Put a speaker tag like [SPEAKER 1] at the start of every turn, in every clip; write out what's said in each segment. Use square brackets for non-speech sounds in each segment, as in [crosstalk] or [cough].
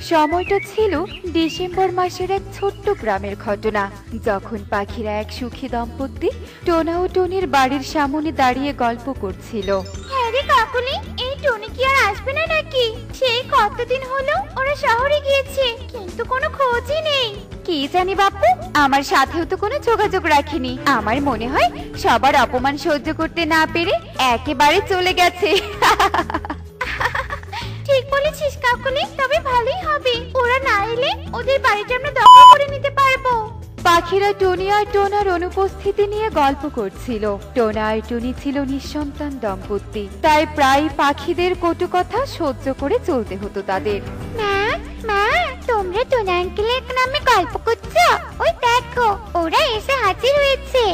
[SPEAKER 1] সময়টা ছিল ডিসেম্বর মাসের এক ছোট্ট গ্রামের ঘটনা। যখন পাখিরা এক সুখী দম্পতি টোনা ও টনির বাড়ির সামনে দাঁড়িয়ে গল্প করছিল।
[SPEAKER 2] হ্যাঁ রে কাকুলি এই টনি কি আর আসবে না নাকি? সেই কতদিন হলো ওরা শহরে গিয়েছে কিন্তু কোনো খোঁজই নেই।
[SPEAKER 1] কি জানি বাপু আমার সাথেও তো কোনো যোগাযোগ রাখিনি। আমার মনে হয় সবার অপমান সহ্য করতে না পেরে একেবারে চলে গেছে। [laughs]
[SPEAKER 2] ঠিক বলেছিস কাকুলি তবে ভালোই হবে। ওরা না এলে ওদের বাড়িটা আমরা দখল করে নিতে পারব।
[SPEAKER 1] পাখিরা টনি আর টোনার অনুপস্থিতি নিয়ে গল্প করছিল। টোনা আর টনি ছিল নিঃসন্তান দম্পতি। তাই প্রায় পাখিদের কটু কথা সহ্য করে চলতে হতো তাদের।
[SPEAKER 2] মা মা তোমরা টোনা আঙ্কেলের নামে গল্প করছ? ওই দেখো ওরা এসে হাজির হয়েছে।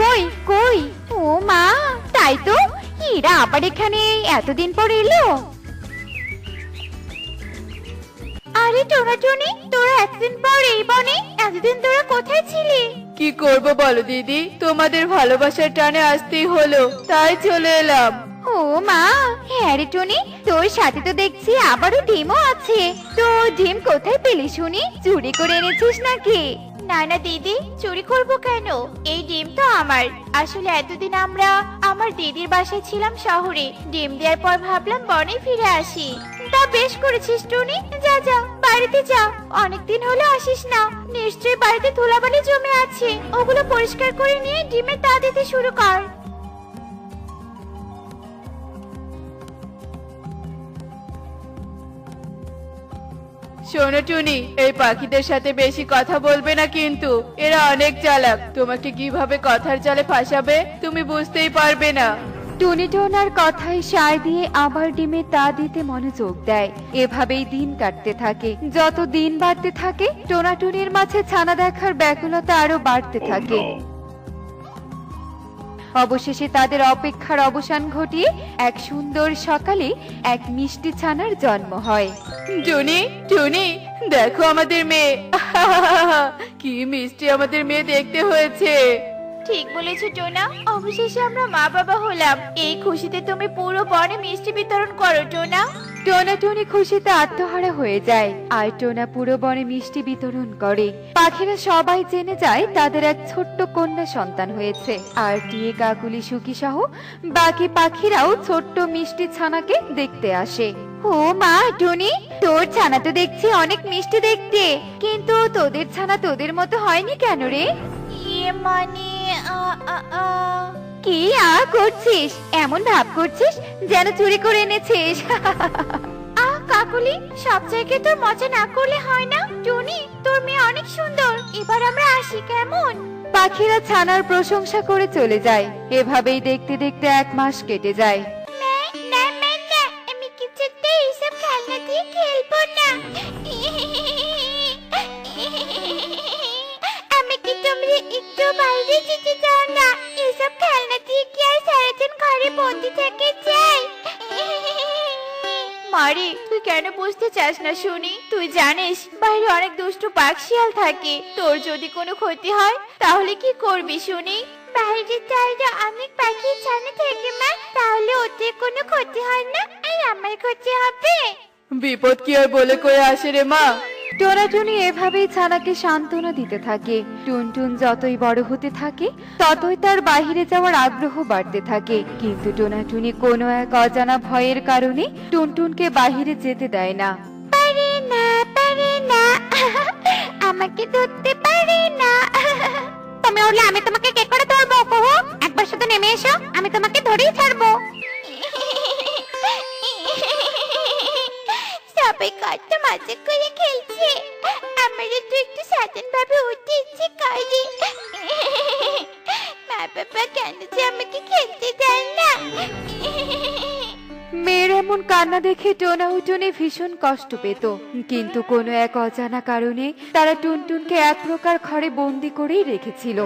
[SPEAKER 1] কই কই? ও মা তাই তো এরা আবার এখানে এতদিন পর এলো।
[SPEAKER 2] আরে টোনা টনি তোরা এতদিন পর এই বনে এতদিন তোরা কোথায় ছিলি?
[SPEAKER 3] কি করব বলো দিদি? তোমাদের ভালোবাসার টানে আসতেই হলো তাই চলে এলাম।
[SPEAKER 1] ও মা হ্যাঁ রে টনি তোর সাথে তো দেখছি আবারও ডিমও আছে। তো ডিম কোথায় পেলি শুনি? চুরি করে এনেছিস নাকি?
[SPEAKER 2] না না দিদি চুরি করব কেন? এই ডিম তো আমার। আসলে এতদিন আমরা আমার দিদির বাসায় ছিলাম শহরে। ডিম দেওয়ার পর ভাবলাম বনে ফিরে আসি। তা বেশ করেছিস, টুনি। যা যা, বাড়িতে যা। অনেকদিন হলো আসিস না। নিশ্চয়ই বাড়িতে ধুলাবালি জমে আছে। ওগুলো পরিষ্কার করে নিয়ে ডিমের তা দিতে শুরু কর।
[SPEAKER 3] শোনো, টুনি, এই পাখিদের সাথে বেশি কথা বলবে না কিন্তু। এরা অনেক চালাক। তোমাকে কীভাবে কথার চালে ফাঁসাবে, তুমি বুঝতেই পারবে না।
[SPEAKER 1] টুনি টোনার কথায় সায় দিয়ে আবার ডিমে তা দিতে মনোযোগ দেয়। এভাবেই দিন কাটতে থাকে। যত দিন বাড়তে থাকে টোনা টুনির মাঝে ছানা দেখার ব্যাকুলতা আরও বাড়তে থাকে। অবশেষে তাদের অপেক্ষার অবসান ঘটিয়ে এক সুন্দর সকালে এক মিষ্টি ছানার জন্ম হয়।
[SPEAKER 3] টুনি টুনি দেখো আমাদের মেয়ে। [laughs] কি মিষ্টি আমাদের মেয়ে দেখতে হয়েছে।
[SPEAKER 2] ঠিক বলেছ টোনা। অবশেষে আমরা মা বাবা হলাম। এই খুশিতে তুমি পুরো বনে মিষ্টি বিতরণ করো টোনা।
[SPEAKER 1] টোনা টুনি খুশিতে আত্মহারা হয়ে যায় আর টোনা পুরো বনে মিষ্টি বিতরণ করে। পাখিরা সবাই জেনে যায় তাদের এক ছোট্ট কন্যা সন্তান হয়েছে আর টিয়ে কাকুলি সুখী সহ বাকি পাখিরাও ছোট্ট মিষ্টি ছানাকে দেখতে আসে। ও মা টুনি তোর ছানা তো দেখছি অনেক মিষ্টি দেখতে। কিন্তু তোদের ছানা তোদের মতো হয়নি কেন রে?
[SPEAKER 2] ইয়ে মানে।
[SPEAKER 1] কি আ করছিস? এমন ভাব করছিস যেন চুরি করে এনেছিস?
[SPEAKER 2] আহ কাকুলি, সব জায়গায় তোর মজা না করলে হয় না? টুনি, তোর মেয়ে অনেক সুন্দর। এবার আমরা আসি কেমন?
[SPEAKER 1] পাখিরা ছানার প্রশংসা করে চলে যায়। এভাবেই দেখতে দেখতে এক মাস কেটে যায়।
[SPEAKER 2] মারি তুই কেন বুঝতে চাস না শুনি? তুই জানিস বাইরে অনেক দুষ্টু বাঘ শিয়াল থাকে। তোর যদি কোনো ক্ষতি হয় তাহলে কি করবি শুনি? বাইরে চাইলে অনেক পাখি ছানা থাকে মা তাহলে ওদের কোনো ক্ষতি হয় না? আর আমার ক্ষতি হবে?
[SPEAKER 3] বিপদ কি আর বলে কয়ে আসে রে মা?
[SPEAKER 1] টোনাটুনি এভাবেই ছানাকে সান্ত্বনা দিতে থাকে। টুনটুন যতই বড় হতে থাকে, ততই তার বাইরে যাওয়ার আগ্রহ বাড়তে থাকে। কিন্তু টোনাটুনি কোনো এক অজানা ভয়ের কারণে টুনটুনকে বাহিরে যেতে দেয় না।
[SPEAKER 2] পারে না পারে না। আমাকে ধরতে পারে না। তুমি উঠলে আমি তোমাকে কে করে ধরবো, কুহু? একবার শুধু নেমে এসো, আমি তোমাকে ধরেই ছাড়বো। সবাই কত মজা করে খেলছে। আমারও তো একটু স্বাধীন ভাবে উঠতে ইচ্ছে করে মা বাবা কেন যে আমাকে খেলতে দেয় না?
[SPEAKER 1] মেয়ের এমন কান্না দেখে টোনা উটুনি ভীষণ কষ্ট পেত। কিন্তু কোনো এক অজানা কারণে তারা টুনটুনকে এক প্রকার ঘরে বন্দি করেই রেখেছিল।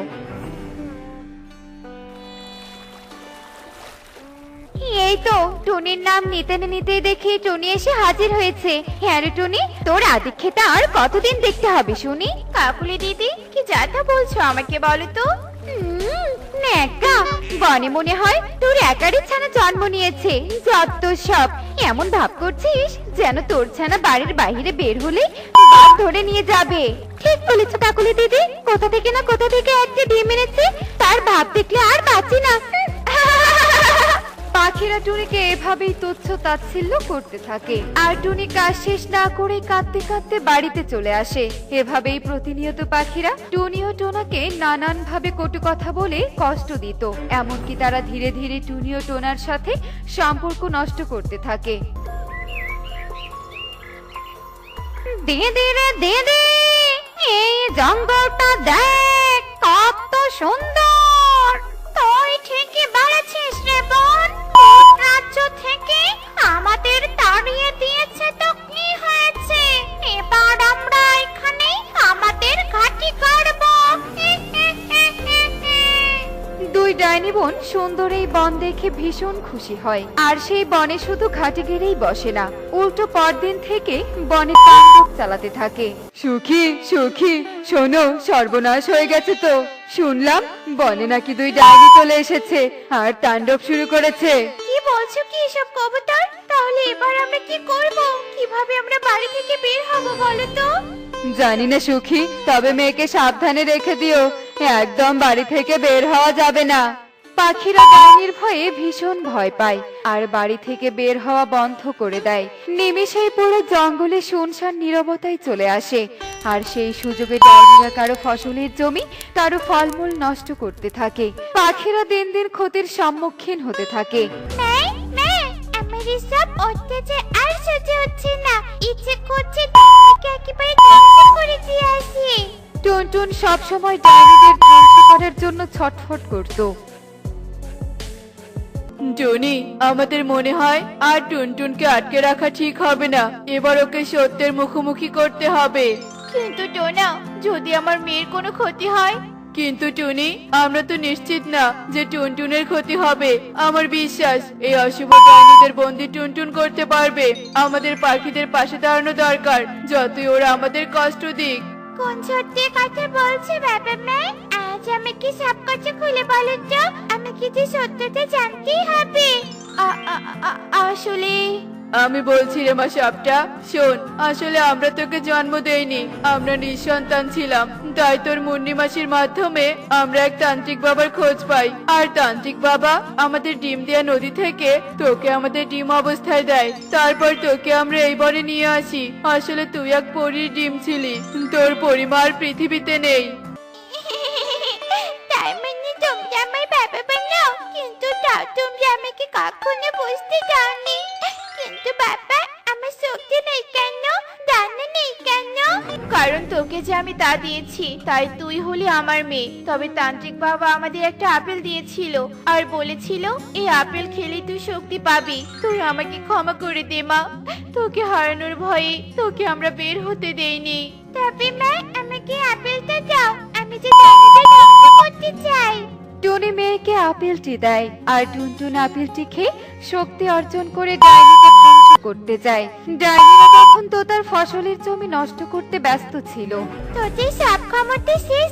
[SPEAKER 1] তো টুনির নাম নিতে না নিতেই দেখি টুনি এসে হাজির হয়েছে। হ্যাঁ রে টুনি তোর আদিক্ষেতা আর কতদিন দেখতে হবে শুনি?
[SPEAKER 2] কাকুলি দিদি কি যাতা বলছো আমাকে বলো তো?
[SPEAKER 1] ন্যাকা। বনে মনে হয় তোর একারই ছানা জন্ম নিয়েছে। যত সব। এমন ভাব করছিস যেন তোর ছানা বাড়ির বাইরে বের হলে বাপ ধরে নিয়ে যাবে। ঠিক বলেছ কাকুলি দিদি কোথা থেকে না কোথা থেকে একটা ডিম এনেছে তার ভাব দেখলে আর বাঁচি না। পাখিরা টুনিকে এভাবেই তুচ্ছ তাচ্ছিল্য করতে থাকে। আর টুনি কাজ শেষ না করে কাঁদতে কাঁদতে বাড়িতে চলে আসে। এভাবেই প্রতিনিয়ত পাখিরা টুনি ও টোনাকে নানান ভাবে কটু কথা বলে কষ্ট দিত। এমনকি তারা ধীরে ধীরে টুনি ও টোনার সাথে সম্পর্ক নষ্ট করতে থাকে। এই জঙ্গলটা দেখ, কত সুন্দর।
[SPEAKER 2] তুই ঠিকই বলেছিস রে বোন রাজ্য থেকে আমাদের তাড়িয়ে দিয়েছে তো কি হয়েছে? এবার আমরা এখানে আমাদের করব।
[SPEAKER 1] দুই ডাইনি বোন সুন্দর এই বন দেখে ভীষণ খুশি হয়। আর সেই বনে শুধু ঘাটে গেড়েই বসে না, উল্টো পরদিন থেকে বনে চালাতে থাকে। সুখী সুখী, শোনো, সর্বনাশ হয়ে গেছে তো। শুনলাম বনে নাকি দুই ডাইনি চলে এসেছে আর তাণ্ডব শুরু করেছে।
[SPEAKER 2] কি বলছো কি এসব কবুতর? তাহলে এবার আমরা কি করব? কীভাবে আমরা বাড়ি থেকে বের হব বলো তো?
[SPEAKER 1] জানি না সুখী তবে মেয়েকে সাবধানে রেখে দিও। একদম বাড়ি থেকে বের হওয়া যাবে না। পাখিরা ডাইনির ভয়ে ভীষণ ভয় পায় আর বাড়ি থেকে বের হওয়া বন্ধ করে দেয়। নিমিষেই পুরো জঙ্গলে শুনশান নীরবতায় চলে আসে আর সেই সুযোগে ডাইনিরা কারও ফসলের জমি কারও ফলমূল নষ্ট করতে থাকে। পাখিরা দিন দিন ক্ষতির সম্মুখীন হতে থাকে।
[SPEAKER 2] নাই না আমার এসব অত্যাচার আর সহ্য হচ্ছে না। ইচ্ছে করছে তোমাকে একেবারে ধ্বংস করে দিয়ে আসি।
[SPEAKER 1] টুনটুন সবসময় ডাইনিদের ধ্বংস করার জন্য ছটফট করতো।
[SPEAKER 3] টুনি আমাদের মনে হয় আর টুনটুনকে আটকে রাখা ঠিক হবে না। এবার ওকে সত্যের মুখোমুখি করতে হবে।
[SPEAKER 2] কিন্তু টোনা যদি আমার মেয়ের কোনো ক্ষতি হয়?
[SPEAKER 3] কিন্তু টুনি আমরা তো নিশ্চিত না যে টুনটুনের ক্ষতি হবে। আমার বিশ্বাস এই অশুভ ডাইনিদের বন্দি টুনটুন করতে পারবে। আমাদের পাখিদের পাশে দাঁড়ানো দরকার যতই ওরা আমাদের কষ্ট দিক।
[SPEAKER 2] কোন সত্যি কথা বলছে বাবা মা? আজ আমাকে সব খুলে বলুন তো? আমাকে যে সত্যটা জানতেই হবে? আসলে?
[SPEAKER 3] আমি বলছি রে মা সাপটা, শোন, আসলে আমরা তোকে জন্ম দেইনি, আমরা নিঃসন্তান ছিলাম, তাই তোর মুন্নি মাসির মাধ্যমে আমরা এক তান্ত্রিক বাবার খোঁজ পাই। আর তান্ত্রিক বাবা আমাদের ডিম দেয়া নদী থেকে তোকে আমাদের ডিম অবস্থায় দেয়। তারপর তোকে আমরা এই বনে নিয়ে আসি। আসলে তুই এক পরীর ডিম ছিলি, তোর পরিমার পৃথিবীতে নেই।
[SPEAKER 2] আমাকে কখনো বুঝতে দাওনি কিন্তু বাবা, আমার শক্তি নেই কেন? ডানা নেই কেন? কারণ তোকে যে আমি তা দিয়েছি, তাই তুই হলি আমার মেয়ে। তবে তান্ত্রিক বাবা আমাদের একটা আপেল দিয়েছিল, আর বলেছিল, এই আপেল খেলে তুই শক্তি পাবি। তুই আমাকে ক্ষমা করে দে, মা। তোকে হারানোর ভয়ে তোকে আমরা বের হতে দেইনি। তবে মা, আমাকে আপেলটা দাও। আমি যে করতে চাই।
[SPEAKER 1] টুনি মেয়েকে আপেলটি দেয়, আর টুনটুন আপেলটি খেয়ে শক্তি অর্জন করে ডাইনিকে ধ্বংস করতে যায়। ডাইনিরা তখন তো তার ফসলের জমি নষ্ট করতে ব্যস্ত ছিল।
[SPEAKER 2] তোদের সব ক্ষমতা শেষ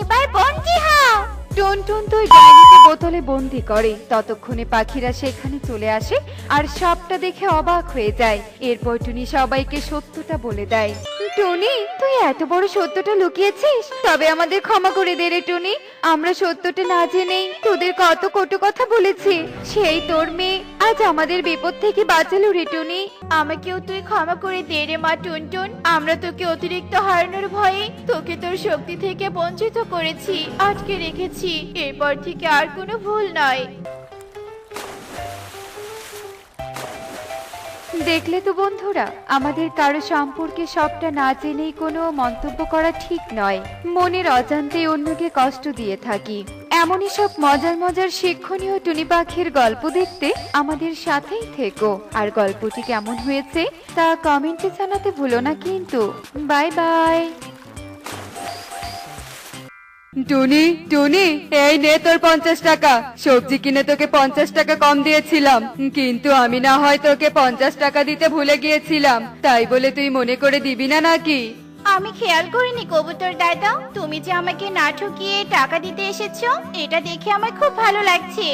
[SPEAKER 2] এবার বন্দি হও।
[SPEAKER 1] টুনটুন তো ওই ডাইনিকে বোতলে বন্দি করে। ততক্ষণে পাখিরা সেখানে চলে আসে আর সবটা দেখে অবাক হয়ে যায়। এরপর টুনি সবাইকে সত্যটা বলে দেয়। টুনি, তুই এত বড় সত্যটা লুকিয়েছিস? তবে আমাদের ক্ষমা করে দে রে টুনি। আমরা সত্যটা না জেনেই তোদের কত কটু কথা বলেছি। সেই তোর মেয়ে আজ আমাদের বিপদ থেকে বাঁচালো রে টুনি
[SPEAKER 2] আমাকেও তুই ক্ষমা করে দে রে মা টুনটুন। আমরা তোকে অতিরিক্ত হারানোর ভয়ে তোকে তোর শক্তি থেকে বঞ্চিত করেছি, আটকে রেখেছি। এরপর থেকে আর কোনো ভুল নয়।
[SPEAKER 1] দেখলে তো বন্ধুরা, আমাদের কারও সম্পর্কে সবটা না জেনেই কোনো মন্তব্য করা ঠিক নয়। মনের অজান্তে অন্যকে কষ্ট দিয়ে থাকি। এমনই সব মজার মজার শিক্ষণীয় টুনি পাখির গল্প দেখতে আমাদের সাথেই থেকো। আর গল্পটি কেমন হয়েছে তা কমেন্টে জানাতে ভুলো না কিন্তু। Bye by. টুনি টুনি, এই নে তোর পঞ্চাশ টাকা। সবজি কিনে তোকে পঞ্চাশ টাকা কম দিয়েছিলাম। কিন্তু আমি না হয় তোকে পঞ্চাশ টাকা দিতে ভুলে গিয়েছিলাম। তাই বলে তুই মনে করে দিবি না নাকি?
[SPEAKER 2] আমি খেয়াল করিনি কবুতর দাদা। তুমি যে আমাকে না ঠকিয়ে টাকা দিতে এসেছ এটা দেখে আমার খুব ভালো লাগছে।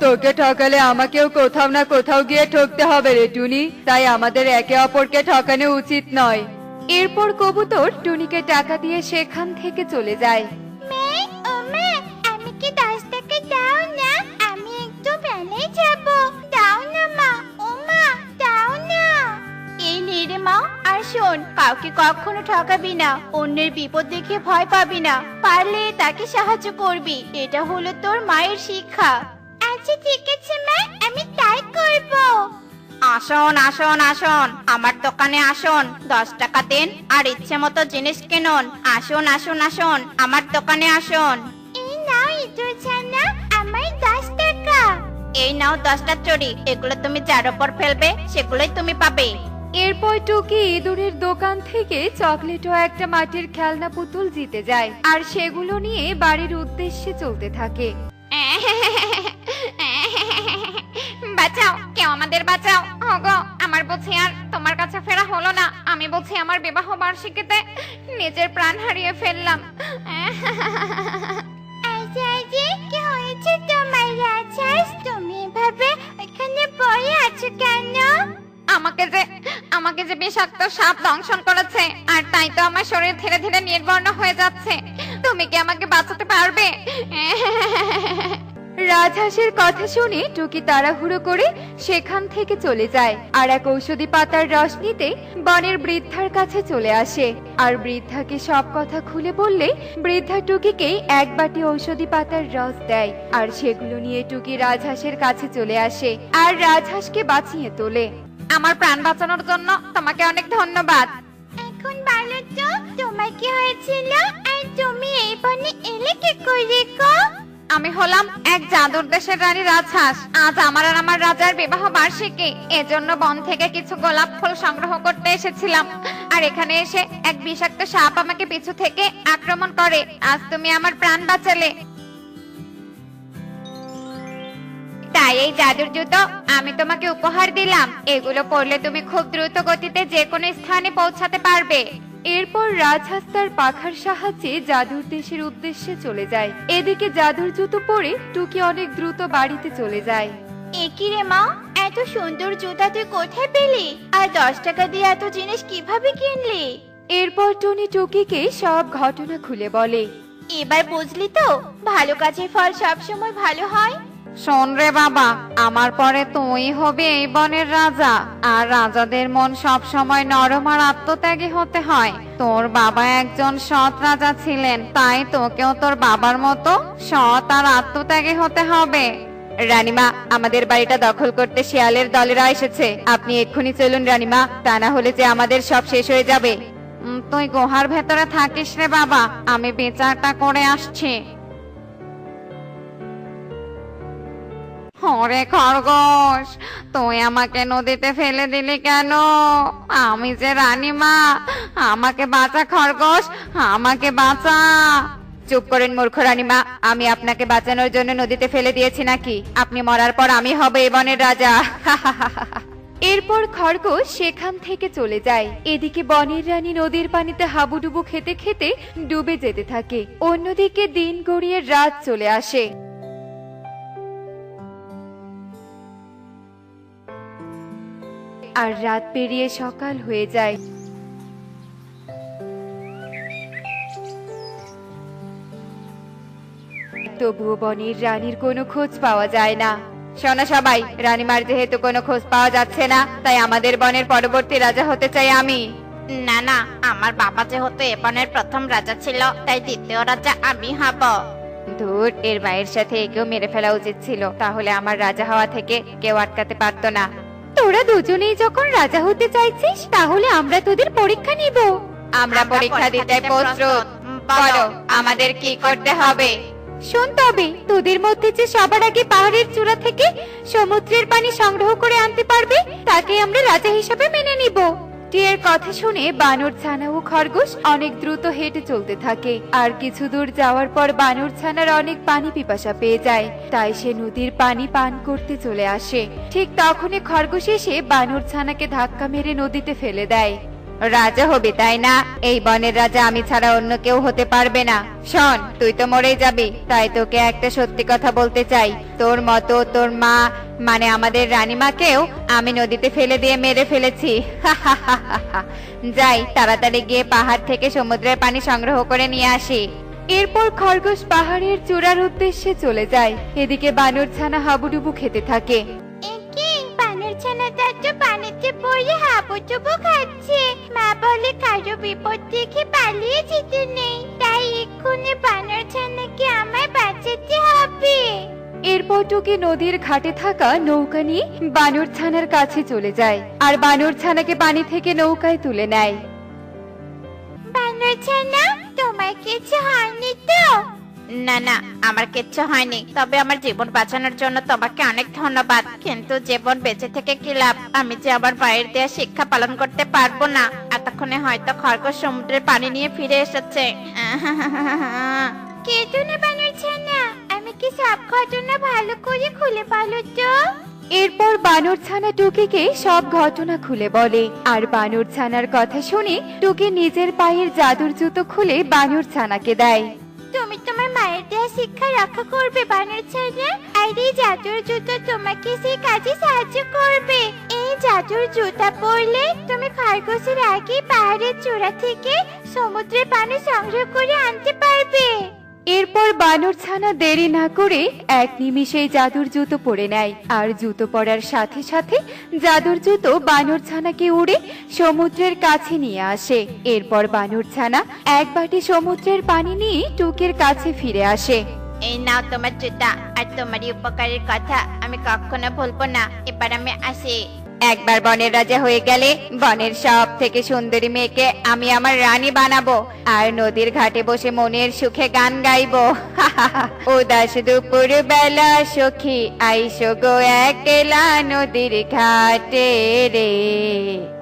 [SPEAKER 1] তোকে ঠকালে আমাকেও কোথাও না কোথাও গিয়ে ঠকতে হবে রে টুনি। তাই আমাদের একে অপরকে ঠকানো উচিত নয়। এরপর কবুতর টুনিকে টাকা দিয়ে সেখান থেকে চলে যায়।
[SPEAKER 2] না? দাও মা ও মা দাও না। এই নে রে মা আর শোন কাউকে কখনো ঠকাবি না অন্যের বিপদ দেখে ভয় পাবি না পারলে তাকে সাহায্য করবি এটা হলো তোর মায়ের শিক্ষা। আচ্ছা ঠিক আছে মা আমি তাই করব। আসুন আসুন আসুন আমার দোকানে আসুন দশ টাকা দিন আর ইচ্ছে মতো জিনিস কিনুন আসুন আসুন আসুন আমার দোকানে আসুন। এই নাও ইঁদুর ছানা আমার দশ টাকা। এই নাও দশটা চড়ি এগুলো তুমি যার উপর ফেলবে সেগুলোই তুমি পাবে।
[SPEAKER 1] এরপর টুকি ইঁদুরের দোকান থেকে চকলেট ও একটা মাটির খেলনা পুতুল জিতে যায় আর সেগুলো নিয়ে বাড়ির উদ্দেশ্যে চলতে থাকে।
[SPEAKER 4] বাঁচাও কেউ আমাদের বাঁচাও। ওগো আমার বুঝি আর তোমার কাছে ফেরা হলো না। আমি বুঝি আমার বিবাহ বার্ষিকীতে নিজের প্রাণ হারিয়ে ফেললাম।
[SPEAKER 2] আচ্ছা আচ্ছা কি হয়েছে তোমার রাজাস তুমি এভাবে এখানে পড়ে আছো কেন?
[SPEAKER 4] আমাকে যে আমাকে যে বিষাক্ত সাপ দংশন করেছে, আর তাই তো আমার শরীর ধীরে ধীরে নির্বর্ণ হয়ে যাচ্ছে। তুমি কি আমাকে বাঁচাতে পারবে?
[SPEAKER 1] রাজহাঁসের কথা শুনে টুকি তাড়াহুড়ো করে সেখান থেকে চলে যায়, আর এক ঔষধি পাতার রস নিতে বনের বৃদ্ধার কাছে চলে আসে। আর বৃদ্ধাকে সব কথা খুলে বললে বৃদ্ধা টুকিকে এক বাটি ঔষধি পাতার রস দেয়, আর সেগুলো নিয়ে টুকি রাজহাঁসের কাছে চলে আসে, আর রাজহাঁসকে বাঁচিয়ে তোলে।
[SPEAKER 4] আমার প্রাণ বাঁচানোর জন্য তোমাকে অনেক ধন্যবাদ।
[SPEAKER 2] এখন বলো তো তোমার কি হয়েছিল? আর তুমি এই বনে এলে কি করে গো?
[SPEAKER 4] আমি হলাম এক জাদুর দেশের রানী রাজহাঁস। আজ আমার আর আমার রাজার বিবাহ বার্ষিকী। এজন্য বন থেকে কিছু গোলাপ ফুল সংগ্রহ করতে এসেছিলাম। আর এখানে এসে এক বিষাক্ত সাপ আমাকে পিছু থেকে আক্রমণ করে। আজ তুমি আমার প্রাণ বাঁচালে। তাই এই জাদুর জুতো আমি তোমাকে উপহার দিলাম। এগুলো পরলে তুমি খুব দ্রুত গতিতে যে কোনো স্থানে পৌঁছাতে পারবে।
[SPEAKER 1] এরপর রাজহাঁস তার পাখার সাহায্যে জাদুর দেশের উদ্দেশ্যে চলে যায়। এদিকে জাদুর জুতো পরে টুকি অনেক দ্রুত বাড়িতে চলে যায়।
[SPEAKER 2] একই রে মা? এত সুন্দর জুতা তুই কোথায় পেলি? আর দশ টাকা দিয়ে এত জিনিস কীভাবে কিনলি?
[SPEAKER 1] এরপর টনি টুকিকে সব ঘটনা খুলে বলে।
[SPEAKER 2] এবার বুঝলি তো ভালো কাজের ফল সবসময় ভালো হয়।
[SPEAKER 4] শোন রে বাবা, আমার পরে তুই হবে এই বনের রাজা, আর রাজাদের মন সব সময় নরম আর আত্মত্যাগী হতে হয়। তোর বাবা একজন সৎ রাজা ছিলেন, তাই তোকেও তোর বাবার মতো সৎ আর আত্মত্যাগী হতে হবে।
[SPEAKER 1] রানীমা, আমাদের বাড়িটা দখল করতে শিয়ালের দলেরা এসেছে। আপনি এক্ষুনি চলুন রানীমা, তা না হলে যে আমাদের সব শেষ হয়ে যাবে।
[SPEAKER 4] তুই গুহার ভেতরে থাকিস রে বাবা, আমি বিচারটা করে আসছি। হরে খরগোশ, তুই আমাকে নদীতে ফেলে দিলি কেন? আমি যে রানীমা আমাকে বাঁচা খরগোশ, আমাকে বাঁচা।
[SPEAKER 1] চুপ করেন মূর্খ রানীমা আমি আপনাকে বাঁচানোর জন্য নদীতে ফেলে দিয়েছি নাকি? আপনি মরার পর আমি হব এই বনের রাজা। এরপর খরগোশ সেখান থেকে চলে যায়। এদিকে বনের রানী নদীর পানিতে হাবুডুবু খেতে খেতে ডুবে যেতে থাকে। অন্যদিকে দিন গড়িয়ে রাত চলে আসে। আর রাত পেরিয়ে সকাল হয়ে যায়। তবুও বনের রানীর কোনো খোঁজ পাওয়া যায় না। শোনো সবাই রানীমার যেহেতু কোনো খোঁজ পাওয়া যাচ্ছে না তাই আমাদের বনের পরবর্তী রাজা হতে চাই আমি।
[SPEAKER 2] না না আমার বাবা যেহেতু এ বনের প্রথম রাজা ছিল তাই দ্বিতীয় রাজা আমি হব।
[SPEAKER 1] ধুর এর মায়ের সাথে একেও মেরে ফেলা উচিত ছিল। তাহলে আমার রাজা হওয়া থেকে কেউ আটকাতে পারতো না। তোরা দুজনেই যখন রাজা হতে চাইছিস তাহলে আমরা তোদের পরীক্ষা নিব। আমরা পরীক্ষা দিতে প্রস্তুত। বলো আমাদের কি করতে হবে? শোন তবে তোদের মধ্যে যে সবার আগে পাহাড়ের চূড়া থেকে সমুদ্রের পানি সংগ্রহ করে আনতে পারবে তাকে আমরা রাজা হিসেবে মেনে নিব। টিয়ের কথা শুনে বানর ছানা ও খরগোশ অনেক দ্রুত হেঁটে চলতে থাকে। আর কিছু দূর যাওয়ার পর বানর ছানার অনেক পানি পিপাসা পেয়ে যায়। তাই সে নদীর পানি পান করতে চলে আসে। ঠিক তখনই খরগোশ এসে বানর ছানাকে ধাক্কা মেরে নদীতে ফেলে দেয়।
[SPEAKER 4] রাজা হবি, তাই না? এই বনের রাজা আমি ছাড়া অন্য কেউ হতে পারবে না। শোন, তুই তো মরেই যাবি, তাই তোকে একটা সত্যি কথা বলতে চাই। তোর মতো তোর মা মানে আমাদের রানীমাকেও আমি নদীতে ফেলে দিয়ে মেরে ফেলেছি। যাই, তাড়াতাড়ি গিয়ে পাহাড় থেকে সমুদ্রের পানি সংগ্রহ করে নিয়ে আসি।
[SPEAKER 1] এরপর খরগোশ পাহাড়ের চূড়ার উদ্দেশ্যে চলে যায়। এদিকে বানর ছানা হাবুডুবু খেতে থাকে।
[SPEAKER 2] একে পানের ছানাটা তো পানিতে হাবুডুবু খাচ্ছে। বলে কারও বিপদ দেখে পালিয়ে যেতে নেই। তাই এক্ষুনি বানর ছানাকে আমায় বাঁচাতে হবে।
[SPEAKER 1] এরপর টুকি নদীর ঘাটে থাকা নৌকা নিয়ে বানর ছানার কাছে চলে যায় আর বানর ছানাকে পানি থেকে নৌকায় তুলে নেয়।
[SPEAKER 2] বানর ছানা তোমার কিছু হয়নি তো? না না আমার কিচ্ছু হয়নি। তবে আমার জীবন বাঁচানোর জন্য তোমাকে অনেক ধন্যবাদ। কিন্তু জীবন বেঁচে থেকে কি লাভ? আমি যে আমার বাইরের দেওয়া শিক্ষা পালন করতে পারব না। এতক্ষণে হয়তো খরগোশ সমুদ্রের পানি নিয়ে ফিরে এসেছে। কেটো না বানর ছানা আমি কি সব ঘটনা ভালো করে খুলে পালো তো?
[SPEAKER 1] এরপর বানর ছানা টুকিকে সব ঘটনা খুলে বলে। আর বানর ছানার কথা শুনে টুকি নিজের পায়ের জাদুর জুতো খুলে বানর ছানাকে দেয়।
[SPEAKER 2] তুমি তোমার মায়ের দেওয়া শিক্ষা রক্ষা করবে, বানর ছানা আর এই জাদুর জুতো তোমাকে সেই কাজে সাহায্য করবে। এই জাদুর জুতা পরলে তুমি খরগোশের আগে পাহাড়ের চূড়া থেকে সমুদ্রের পানি সংগ্রহ করে আনতে পারবে।
[SPEAKER 1] এরপর বানর ছানা দেরি না করে এক নিমিষেই জাদুর জুতো পরে নেয়। আর জুতো পরার সাথে সাথে জাদুর জুতো বানর ছানাকে উড়ে সমুদ্রের কাছে নিয়ে আসে। এরপর বানর ছানা এক বাটি সমুদ্রের পানি নিয়ে টুকির কাছে ফিরে আসে।
[SPEAKER 2] এই নাও তোমার জুতা আর তোমারই উপকারের কথা আমি কখনো ভুলবো না। এবার আমি আসি।
[SPEAKER 4] একবার বনের রাজা হয়ে গেলে বনের সব থেকে সুন্দরী মেয়েকে আমি আমার রানী বানাবো, আর নদীর ঘাটে বসে মনের সুখে গান গাইবো। [laughs] উদাস দুপুর বেলা সখী, আইসো গো একলা নদীর ঘাটে রে।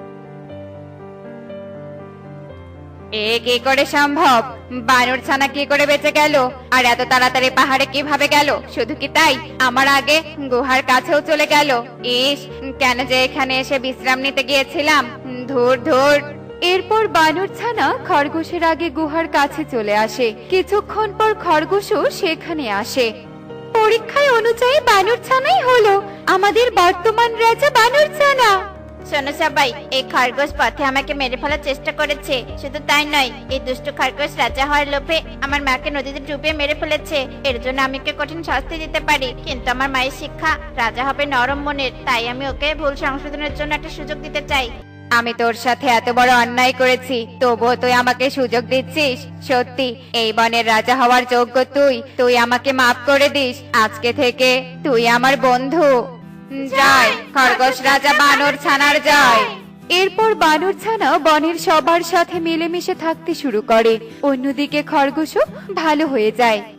[SPEAKER 4] এ কি করে সম্ভব? বানর ছানা কি করে বেঁচে গেল? আর এত তাড়াতাড়ি পাহাড়ে কীভাবে গেল? শুধু কি তাই? আমার আগে গুহার কাছেও চলে গেল। ইস, কেন যে এখানে এসে বিশ্রাম নিতে গিয়েছিলাম? ধুর ধুর।
[SPEAKER 1] এরপর বানর ছানা খরগোশের আগে গুহার কাছে চলে আসে। কিছুক্ষণ পর খরগোশও সেখানে আসে। পরীক্ষায় অনুযায়ী বানর ছানাই হলো আমাদের বর্তমান রাজা বানর ছানা।
[SPEAKER 2] শোনো সবাই, এই খরগোশ পথে আমাকে মেরে ফেলার চেষ্টা করেছে। শুধু তাই নয়, এই দুষ্টু খরগোশ রাজা হওয়ার লোভে আমার মাকে নদীতে ডুবিয়ে মেরে ফেলেছে। এর জন্য আমি ওকে কঠিন শাস্তি দিতে পারি, কিন্তু আমার মায়ের শিক্ষা রাজা হবে নরম মনের, তাই আমি ওকে ভুল সংশোধনের জন্য একটা সুযোগ দিতে চাই।
[SPEAKER 4] আমি তোর সাথে এত বড় অন্যায় করেছি, তবুও তুই আমাকে সুযোগ দিচ্ছিস? সত্যি, এই বনের রাজা হওয়ার যোগ্য তুই তুই আমাকে মাফ করে দিস। আজকে থেকে তুই আমার বন্ধু। জয়। খরগোশ রাজা বানর ছানার জয়।
[SPEAKER 1] এরপর বানর ছানা বনের সবার সাথে মিলেমিশে থাকতে শুরু করে। অন্যদিকে খরগোশও ভালো হয়ে যায়।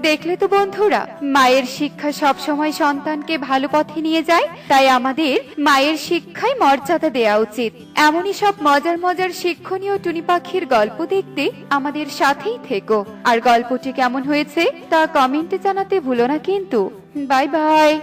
[SPEAKER 1] দেখলে তো বন্ধুরা, মায়ের শিক্ষা সব সময় সন্তানকে ভালো পথে নিয়ে যায়, তাই আমাদের মায়ের শিক্ষায় মর্যাদা দেওয়া উচিত। এমনই সব মজার মজার শিক্ষণীয় টুনি পাখির গল্প দেখতে আমাদের সাথেই থেকো। আর গল্পটি কেমন হয়েছে তা কমেন্টে জানাতে ভুলো না কিন্তু। Bye bye.